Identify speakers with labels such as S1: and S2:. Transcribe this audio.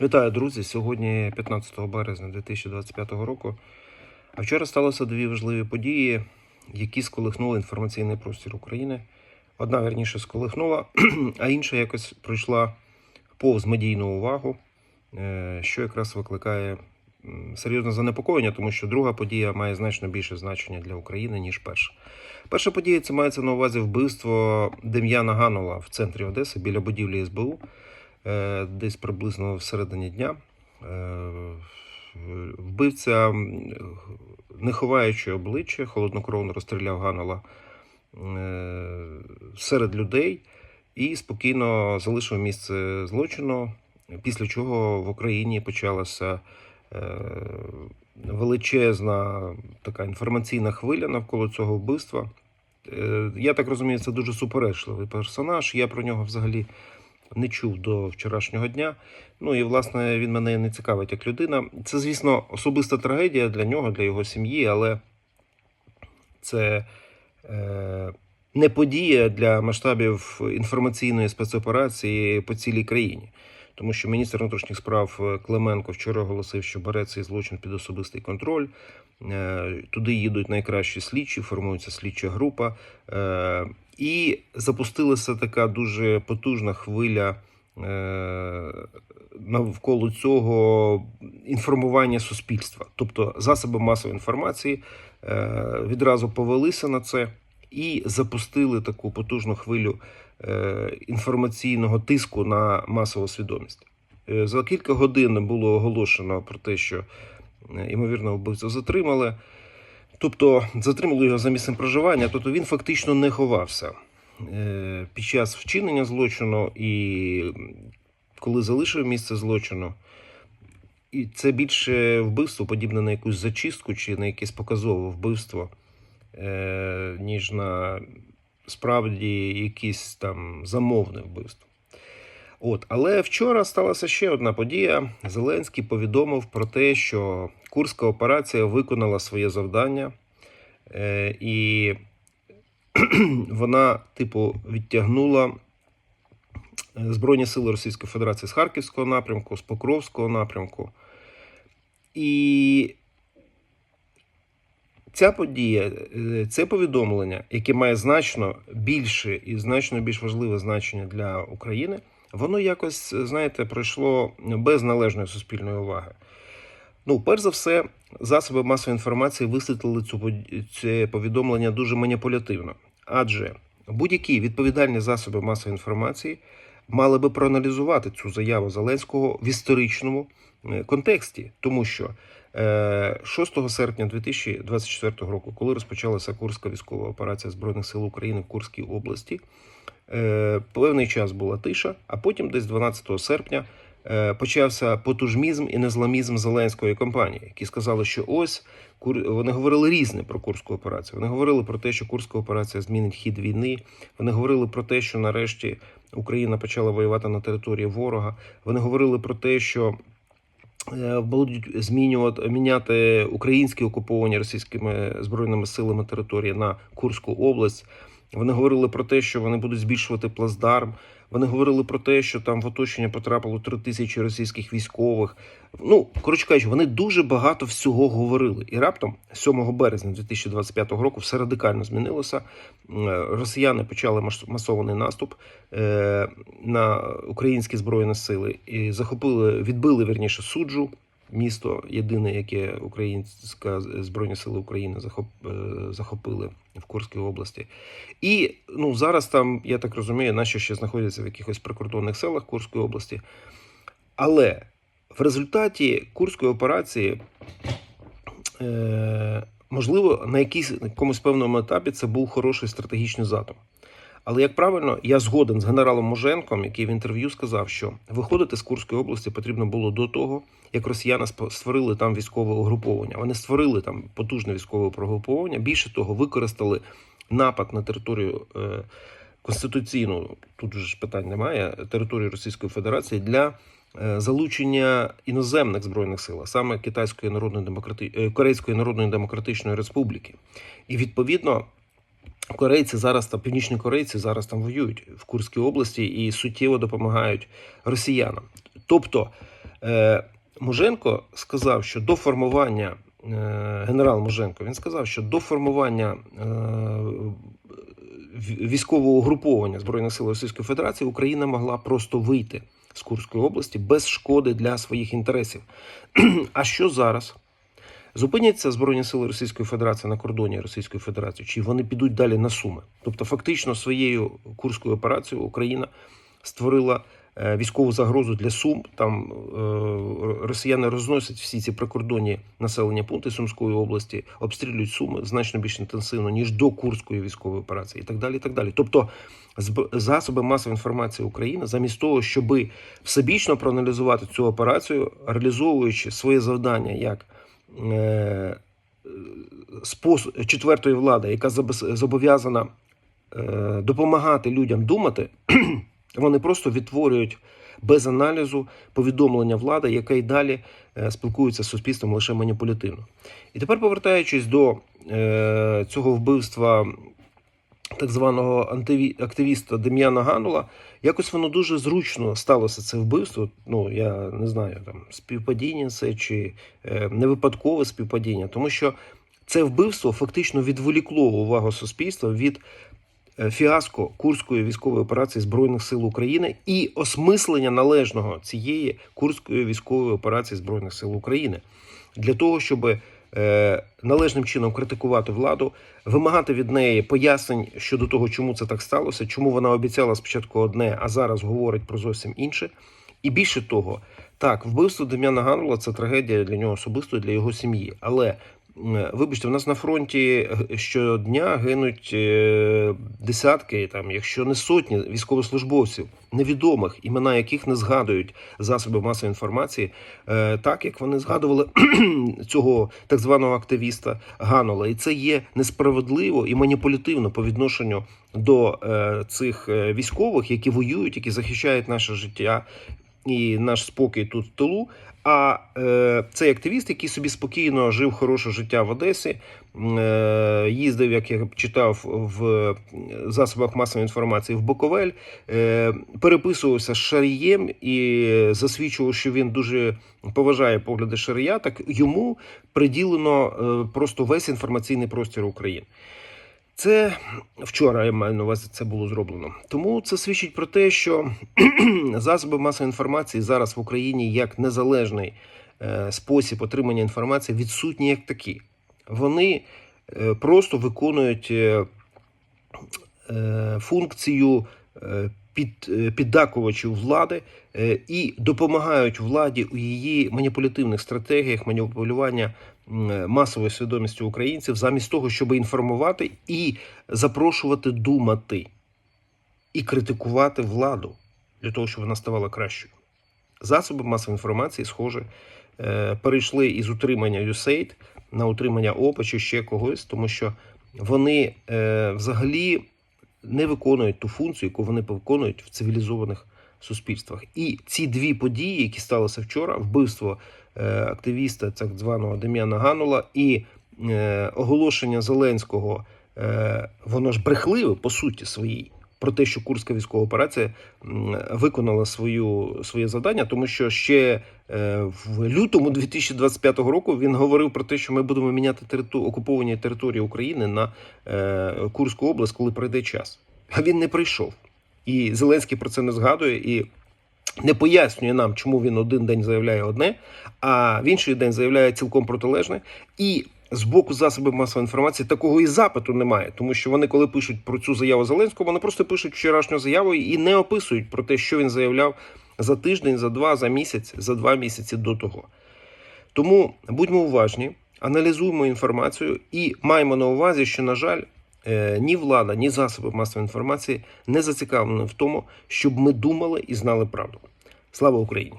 S1: Вітаю, друзі! Сьогодні 15 березня 2025 року. А вчора сталося дві важливі події, які сколихнули інформаційний простір України. Одна верніше сколихнула, а інша якось пройшла повз медійну увагу, е, що якраз викликає серйозне занепокоєння, тому що друга подія має значно більше значення для України, ніж перша. Перша подія це мається на увазі вбивство Дем'яна Ганола в центрі Одеси біля будівлі СБУ десь приблизно всередині дня. Е, Вбивця, не ховаючи обличчя, холоднокровно розстріляв Ганола е, серед людей і спокійно залишив місце злочину, після чого в Україні почалася е, величезна така інформаційна хвиля навколо цього вбивства. Е, Я так розумію, це дуже суперечливий персонаж. Я про нього взагалі не чув до вчорашнього дня. Ну і власне він мене не цікавить як людина. Це, звісно, особиста трагедія для нього, для його сім'ї, але це е, не подія для масштабів інформаційної спецоперації по цілій країні. Тому що міністр внутрішніх справ Клименко вчора оголосив, що бере цей злочин під особистий контроль. Е, Туди їдуть найкращі слідчі, формується слідча група. І запустилася така дуже потужна хвиля е, навколо цього інформування суспільства. Тобто засоби масової інформації е, відразу повелися на це і запустили таку потужну хвилю е, інформаційного тиску на масову свідомість. За кілька годин було оголошено про те, що ймовірно вбивцю затримали. Тобто затримали його за місцем проживання, тобто він фактично не ховався е, під час вчинення злочину і коли залишив місце злочину. І це більше вбивство, подібне на якусь зачистку чи на якесь показове вбивство, е, ніж на справді якесь там замовне вбивство. От, але вчора сталася ще одна подія. Зеленський повідомив про те, що Курська операція виконала своє завдання, е, і вона, типу, відтягнула е, Збройні сили Російської Федерації з Харківського напрямку, з Покровського напрямку. І ця подія, е, це повідомлення, яке має значно більше і значно більш важливе значення для України, воно якось, знаєте, пройшло без належної суспільної уваги. Ну, перш за все, засоби масової інформації висвітлили цю це повідомлення дуже маніпулятивно. Адже будь-які відповідальні засоби масової інформації мали би проаналізувати цю заяву Зеленського в історичному е, контексті, тому що е, 6 серпня 2024 року, коли розпочалася Курська військова операція Збройних сил України в Курській області, е, певний час була тиша, а потім, десь 12 серпня, е, почався потужмізм і незламізм Зеленської компанії, які сказали, що ось вони говорили різне про Курську операцію. Вони говорили про те, що Курська операція змінить хід війни. Вони говорили про те, що нарешті Україна почала воювати на території ворога. Вони говорили про те, що е, будуть змінювати міняти українські окуповані російськими збройними силами території на Курську область. Вони говорили про те, що вони будуть збільшувати плацдарм. Вони говорили про те, що там в оточення потрапило три тисячі російських військових. Ну, коротше кажучи, вони дуже багато всього говорили. І раптом, 7 березня 2025 року, все радикально змінилося. Е, Росіяни почали масований наступ е, на українські збройні сили і захопили, відбили вірніше суджу. Місто єдине, яке українська збройні сили України е, захопили в Курській області. І ну зараз там, я так розумію, наші ще знаходяться в якихось прикордонних селах Курської області. Але в результаті Курської операції, е, можливо, на якійсь на якомусь певному етапі це був хороший стратегічний задум. Але як правильно, я згоден з генералом Муженком, який в інтерв'ю сказав, що виходити з Курської області потрібно було до того, як росіяни створили там військове угруповання. Вони створили там потужне військове угруповання. Більше того, використали напад на територію е, конституційну, тут же ж питань немає, територію Російської Федерації для е, залучення іноземних збройних сил, а саме Китайської народної демократи... е, Корейської Народної Демократичної Республіки. І відповідно Корейці зараз там, північні корейці зараз там воюють в Курській області і суттєво допомагають росіянам. Тобто Е, Муженко сказав, що до формування е, генерал Муженко він сказав, що до формування е, військового угруповання Збройних сил Російської Федерації Україна могла просто вийти з Курської області без шкоди для своїх інтересів. А що зараз? Зупиняться Збройні сили Російської Федерації на кордоні Російської Федерації, чи вони підуть далі на Суми? Тобто, фактично, своєю курською операцією Україна створила е, військову загрозу для Сум. Там е, росіяни розносять всі ці прикордонні населені пункти Сумської області, обстрілюють Суми значно більш інтенсивно ніж до Курської військової операції, і так далі. І так далі. Тобто, засоби масової інформації України, замість того, щоб всебічно проаналізувати цю операцію, реалізовуючи своє завдання як четвертої влади, яка зобов'язана е, допомагати людям думати, вони просто відтворюють без аналізу повідомлення влади, яка й далі е, спілкується з суспільством лише маніпулятивно. І тепер, повертаючись до е, цього вбивства так званого активіста Дем'яна Ганула, якось воно дуже зручно сталося це вбивство. Ну я не знаю, там співпадіння це чи е, не випадкове співпадіння, тому що це вбивство фактично відволікло увагу суспільства від е, фіаско Курської військової операції Збройних сил України і осмислення належного цієї Курської військової операції Збройних сил України. Для того, щоб належним чином критикувати владу, вимагати від неї пояснень щодо того, чому це так сталося, чому вона обіцяла спочатку одне, а зараз говорить про зовсім інше. І більше того, так, вбивство Дем'яна Ганула це трагедія для нього особисто, для його сім'ї. Але вибачте, в нас на фронті щодня гинуть е, десятки, там, якщо не сотні військовослужбовців, невідомих, імена яких не згадують засоби масової інформації, е, так як вони згадували цього так званого активіста Ганула. І це є несправедливо і маніпулятивно по відношенню до е, цих е, військових, які воюють, які захищають наше життя і наш спокій тут в тилу. А е, цей активіст, який собі спокійно жив хороше життя в Одесі, е, їздив, як я читав в засобах масової інформації в Буковель, е, переписувався з Шарієм і засвідчував, що він дуже поважає погляди Шарія, так йому приділено е, просто весь інформаційний простір України. Це вчора я маю на увазі це було зроблено. Тому це свідчить про те, що засоби масової інформації зараз в Україні як незалежний е, спосіб отримання інформації відсутні як такі. Вони е, просто виконують е, функцію під, е, піддакувачів влади е, і допомагають владі у її маніпулятивних стратегіях маніпулювання м, масовою свідомістю українців, замість того, щоб інформувати і запрошувати думати і критикувати владу для того, щоб вона ставала кращою. Засоби масової інформації, схоже, е, перейшли із утримання USAID на утримання ОПА чи ще когось, тому що вони е, взагалі не виконують ту функцію, яку вони виконують в цивілізованих суспільствах. І ці дві події, які сталися вчора, вбивство е, активіста так званого Дем'яна Ганула і е, оголошення Зеленського, е, воно ж брехливе по суті своїй. Про те, що Курська військова операція виконала свою своє завдання, тому що ще е, в лютому 2025 року він говорив про те, що ми будемо міняти териту... окуповані території України на е, Курську область, коли прийде час. А він не прийшов. І Зеленський про це не згадує і не пояснює нам, чому він один день заявляє одне, а в інший день заявляє цілком протилежне. І з боку засобів масової інформації такого і запиту немає, тому що вони, коли пишуть про цю заяву Зеленського, вони просто пишуть вчорашню заяву і не описують про те, що він заявляв за тиждень, за два, за місяць, за два місяці до того. Тому будьмо уважні, аналізуємо інформацію і маємо на увазі, що, на жаль, ні влада, ні засоби масової інформації не зацікавлені в тому, щоб ми думали і знали правду. Слава Україні!